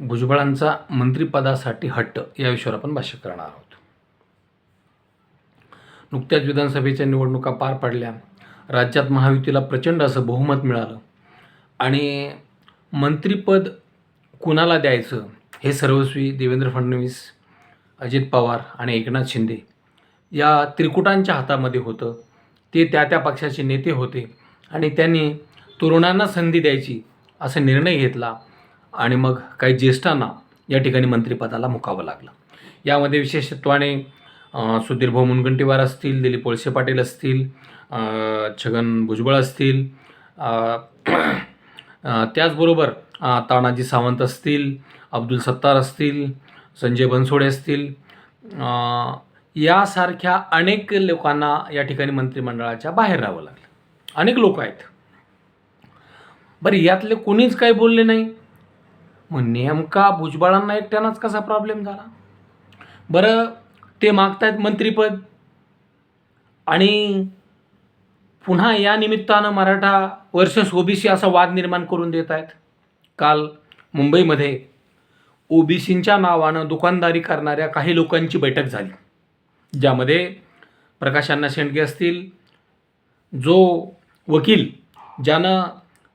भुजबळांचा मंत्रिपदासाठी हट्ट या विषयावर आपण भाष्य करणार आहोत. नुकत्याच विधानसभेच्या निवडणुका पार पडल्या. राज्यात महायुतीला प्रचंड असं बहुमत मिळालं. आणि मंत्रिपद कुणाला द्यायचं हे सर्वस्वी देवेंद्र फडणवीस अजित पवार आणि एकनाथ शिंदे या त्रिकुटांच्या हातामध्ये होतं. ते त्या त्या पक्षाचे नेते होते आणि त्यांनी तरुणांना संधी द्यायची असा निर्णय घेतला. आणि मग काही ज्येष्ठांना या ठिकाणी मंत्रिपदाला मुकावं लागलं. यामध्ये विशेषत्वाने सुधीरभाऊ मुनगंटीवार असतील दिलीप वळसे पाटील असतील छगन भुजबळ असतील त्याचबरोबर तानाजी सावंत असतील अब्दुल सत्तार असतील संजय बनसोडे असतील यासारख्या अनेक लोकांना या ठिकाणी मंत्रिमंडळाच्या बाहेर राहावं लागलं. अनेक लोक आहेत. बरं यातले कोणीच काही बोलले नाही. मग नेमका भुजबळांना एकट्यानाच कसा प्रॉब्लेम झाला? बरं ते मागतायत मंत्रिपद. आणि पुन्हा या निमित्तानं मराठा वर्सेस ओबीसी असा वाद निर्माण करून देत आहेत काल मुंबईमध्ये ओबीसींच्या नावानं दुकानदारी करणाऱ्या काही लोकांची बैठक झाली ज्यामध्ये प्रकाशांना शेंडगे असतील. जो वकील ज्यानं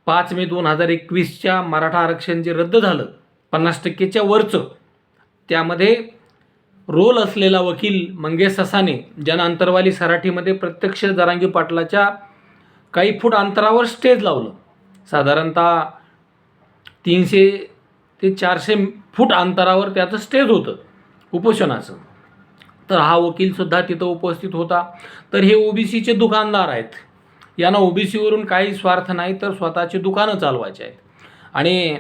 पाच मे दोन हजार एकवीसच्या मराठा आरक्षण जे रद्द झालं पन्नास टक्केच्या वरचं त्यामध्ये रोल असलेला वकील मंगेश ससाने ज्यानं अंतरवाली सराठीमध्ये प्रत्यक्ष जरांगी पाटलाच्या काही फूट अंतरावर स्टेज लावलं. साधारणतः तीनशे ते चारशे फूट अंतरावर त्याचं स्टेज होतं उपोषणाचं. तर हा वकीलसुद्धा तिथं उपस्थित होता. तर हे ओबीसीचे दुकानदार आहेत. यांना ओबीसीवरून काही स्वार्थ नाही तर स्वतःची दुकानं चालवायची आहेत. आणि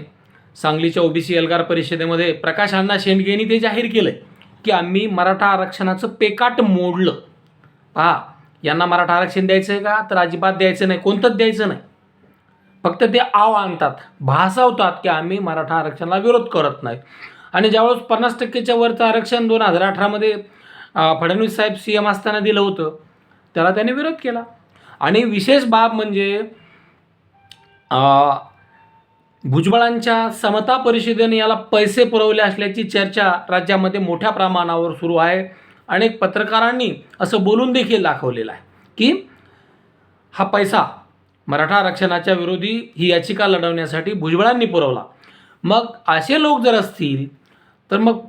सांगलीच्या ओबीसी एल्गार परिषदेमध्ये प्रकाश अण्णा शेंडगेंनी ते जाहीर केलं की आम्ही मराठा आरक्षणाचं पेकाट मोडलं. पहा यांना मराठा आरक्षण द्यायचं आहे का? तर अजिबात द्यायचं नाही कोणतंच द्यायचं नाही. फक्त ते आव आणतात भासावतात की आम्ही मराठा आरक्षणाला विरोध करत नाही. आणि ज्यावेळेस पन्नास टक्केच्या वरचं आरक्षण दोन हजार अठरामध्ये फडणवीस साहेब सी एम असताना दिलं होतं त्याला त्याने विरोध केला. आणि विशेष बाब म्हणजे भुजबळांच्या समता परिषदेने याला पैसे पुरवले असल्याची चर्चा राज्यामध्ये मोठ्या प्रमाणावर सुरू आहे. अनेक पत्रकारांनी असं बोलून देखील दाखवलेलं आहे की हा पैसा मराठा आरक्षणाच्या विरोधी ही याचिका लढवण्यासाठी भुजबळांनी पुरवला. मग असे लोक जर असतील तर मग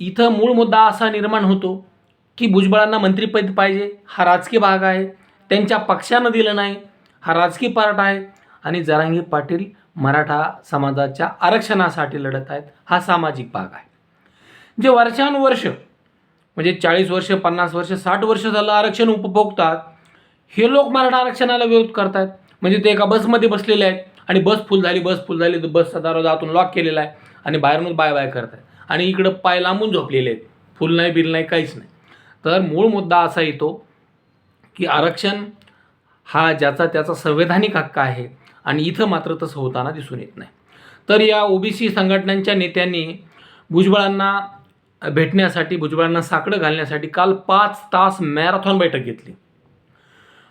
इथं मूळ मुद्दा असा निर्माण होतो की भुजबळांना मंत्रिपद पाहिजे हा राजकीय भाग आहे. त्यांच्या पक्षानं दिलं नाही. हा राजकीय पार्ट आहे आणि जरांगी पाटील मराठा समाजाच्या आरक्षणासाठी लढत आहेत. हा सामाजिक भाग आहे. जे वर्षानुवर्ष म्हणजे चाळीस वर्ष पन्नास वर्ष साठ वर्ष झालं आरक्षण उपभोगतात हे लोक मराठा आरक्षणाला विरोध करतात म्हणजे ते एका बसमध्ये बसलेले आहेत आणि बस फुल झाली बस फुल झाली तर बसचा दरवाजा आतून लॉक केलेला आहे आणि बाहेरूनच बाय बाय करत आहेत आणि इकडं पाय लांबून झोपलेले आहेत. फुल नाही बिल नाही काहीच नाही. तर मूळ मुद्दा असा येतो की आरक्षण हा ज्याचा त्याचा संवैधानिक हक्क आहे आणि इथं मात्र तसं होताना दिसून येत नाही. तर या ओबीसी संघटनांच्या नेत्यांनी भुजबळांना भेटण्यासाठी भुजबळांना साकडं घालण्यासाठी काल पाच तास मॅरेथॉन बैठक घेतली.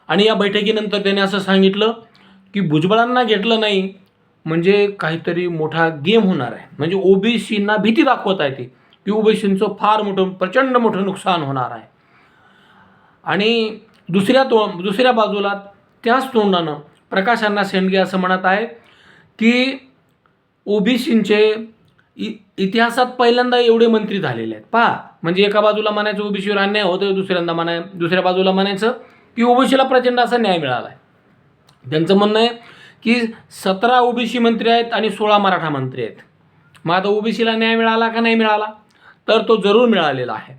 आणि या बैठकीनंतर त्याने असं सांगितलं की भुजबळांना घेतलं नाही म्हणजे काहीतरी मोठा गेम होणार आहे. म्हणजे ओबीसींना भीती दाखवत आहे ती की ओबीसींचं फार मोठं प्रचंड मोठं नुकसान होणार आहे. आणि दुसऱ्या तो दुसऱ्या बाजूला त्याच तोंडानं प्रकाशांना शेंडगे असं म्हणत आहे. की ओबीसींचे इ इतिहासात पहिल्यांदा एवढे मंत्री झालेले आहेत. पहा म्हणजे एका बाजूला म्हणायचं ओबीसीवर अन्याय होतं दुसऱ्यांदा म्हणाय दुसऱ्या बाजूला म्हणायचं की ओबीसीला प्रचंड असा न्याय मिळाला आहे त्यांचं म्हणणं आहे की सतरा ओबीसी मंत्री आहेत आणि सोळा मराठा मंत्री आहेत. मग आता ओबीसीला न्याय मिळाला का नाही मिळाला? तर तो जरूर मिळालेला आहे.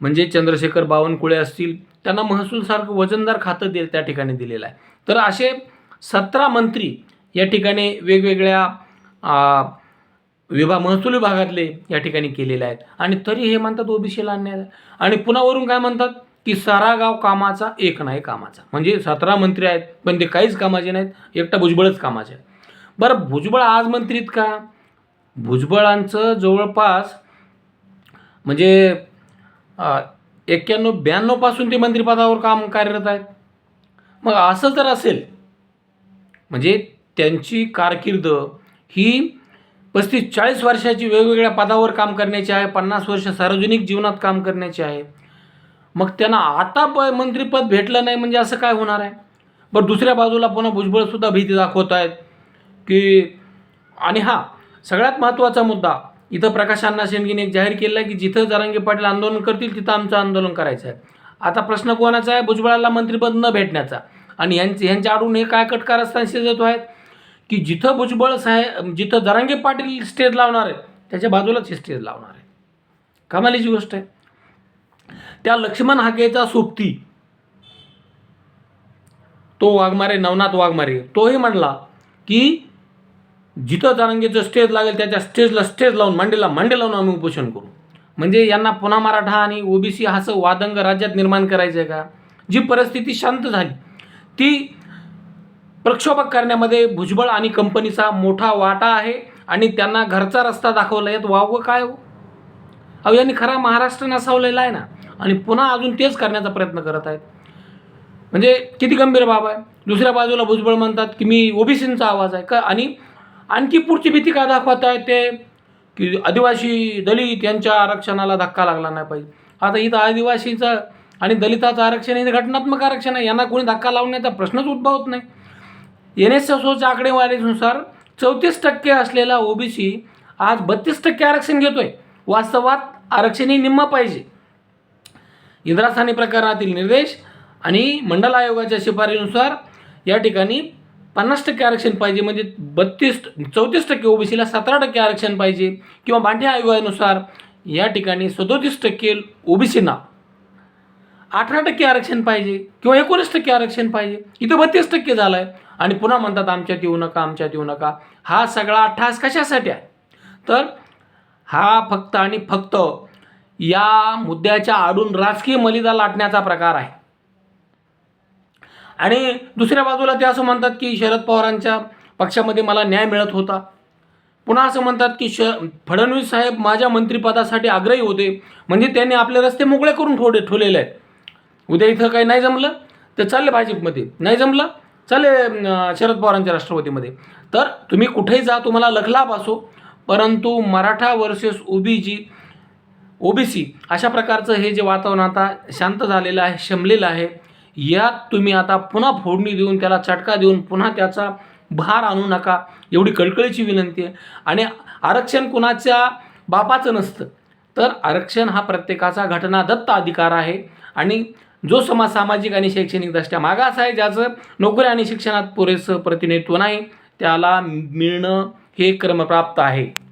म्हणजे चंद्रशेखर बावनकुळे असतील त्यांना महसूलसारखं वजनदार खातं दे त्या ठिकाणी दिलेलं आहे. तर असे सतरा मंत्री या ठिकाणी वेगवेगळ्या विभाग महसूल विभागातले या ठिकाणी केलेले आहेत. आणि तरी हे म्हणतात ओबीसीला अन्याय आणि पुन्हा वरून काय म्हणतात? की सारा गाव कामाचा एक नाही कामाचा. म्हणजे सतरा मंत्री आहेत पण ते काहीच कामाचे नाहीत. एकटा भुजबळच कामाचे आहे बरं भुजबळ आज मंत्रीत का? भुजबळांचं जवळपास म्हणजे एक्क्याण्णव ब्याण्णवपासून ते मंत्रिपदावर काम कार्यरत आहेत. मग असं जर असेल म्हणजे त्यांची कारकीर्द ही पस्तीस चाळीस वर्षाची वेगवेगळ्या पदावर काम करण्याची आहे पन्नास वर्ष सार्वजनिक जीवनात काम करण्याची आहे. मग त्यांना आता प मंत्रिपद भेटलं नाही म्हणजे असं काय होणार आहे? बरं दुसऱ्या बाजूला पुन्हा भुजबळसुद्धा भीती दाखवत आहेत की आणि हा सगळ्यात महत्त्वाचा मुद्दा इथं प्रकाश अण्णा शेंडगेने एक जाहीर केलं आहे की जिथं जरांगे पाटील आंदोलन करतील तिथं आमचं आंदोलन करायचं आहे. आता प्रश्न कोणाचा आहे? भुजबळाला मंत्रिपद न भेटण्याचा. आणि यांचे यांच्या आडून हे काय कटकार असताना शिजत आहेत? की जिथं भुजबळ साहेब जिथं जरांगे पाटील स्टेज लावणार आहेत त्याच्या बाजूलाच हे स्टेज लावणार आहे कमालीची गोष्ट आहे. त्या लक्ष्मण हाकेचा सोबती. तो वाघमारे नवनाथ वाघमारे तोही म्हणला की जिथं जरांगेचं स्टेज लागेल त्याच्या स्टेजला स्टेज लावून मांडीला मांडी लावून आम्ही उपोषण करू. म्हणजे यांना पुन्हा मराठा आणि ओबीसी असं वादंग राज्यात निर्माण करायचं आहे का? जी परिस्थिती शांत झाली ती प्रक्षोभक करण्यामध्ये भुजबळ आणि कंपनीचा मोठा वाटा आहे आणि त्यांना घरचा रस्ता दाखवला यात वावं काय हो? अहो यांनी खरा महाराष्ट्र नसावलेला आहे ना? आणि पुन्हा अजून तेच करण्याचा प्रयत्न करत आहेत. म्हणजे किती गंभीर बाब आहे. दुसऱ्या बाजूला भुजबळ म्हणतात की मी ओबीसींचा आवाज आहे. का आणि आणखी पुढची भीती का दाखवत आहे ते? की आदिवासी दलित यांच्या आरक्षणाला धक्का लागला नाही पाहिजे. आता इथं आदिवासीचं आणि दलिताचं आरक्षण हे घटनात्मक आरक्षण आहे. यांना कोणी धक्का लावण्याचा प्रश्नच उद्भवत नाही. एन एस एस ओच्या आकडेवारीनुसार चौतीस टक्के असलेला ओबीसी आज बत्तीस टक्के आरक्षण घेतोय. वास्तवात आरक्षण हे निम्म पाहिजे. इंद्रास्थानी प्रकरणातील निर्देश आणि मंडल आयोगाच्या शिफारीनुसार या ठिकाणी पन्नास टक्के आरक्षण पाहिजे म्हणजे बत्तीस चौतीस टक्के ओबीसीला सतरा टक्के आरक्षण पाहिजे किंवा मांढे आयोगानुसार या ठिकाणी सदोतीस टक्के ओबीसीना अठरा टक्के आरक्षण पाहिजे किंवा एकोणीस टक्के आरक्षण पाहिजे. इथं बत्तीस टक्के झालं आहे आणि पुन्हा म्हणतात आमच्यात येऊ नका आमच्यात येऊ नका. हा सगळा अठ्ठास कशासाठी आहे? तर हा फक्त आणि फक्त या मुद्द्याच्या आडून राजकीय मलिदा लाटण्याचा प्रकार आहे. आणि दुसऱ्या बाजूला ते असं म्हणतात की शरद पवारांच्या पक्षामध्ये मला न्याय मिळत होता. पुन्हा असं म्हणतात की श फडणवीस साहेब माझ्या मंत्रिपदासाठी आग्रही होते. म्हणजे त्यांनी आपले रस्ते मोकळे करून ठोडे ठेवलेले आहेत. उद्या इथं काही नाही जमलं तर चालले भाजपमध्ये. नाही जमलं चालले शरद पवारांच्या राष्ट्रवादीमध्ये तर तुम्ही कुठेही जा तुम्हाला लखलाभ असो. परंतु मराठा वर्सेस ओबीजी ओबीसी अशा प्रकारचं हे जे वातावरण आता शांत झालेलं आहे शमलेलं आहे. यात तुम्ही आता पुन्हा फोडणी देऊन त्याला चटका देऊन पुन्हा त्याचा भार आणू नका. एवढी कळकळीची विनंती आहे. आणि आरक्षण कुणाच्या बापाचं नसतं. तर आरक्षण हा प्रत्येकाचा घटनादत्त अधिकार आहे. आणि जो समाज सामाजिक आणि शैक्षणिकदृष्ट्या मागास आहे ज्याचं नोकरी आणि शिक्षणात पुरेसं प्रतिनिधित्व नाही त्याला मिळणं हे क्रमप्राप्त आहे.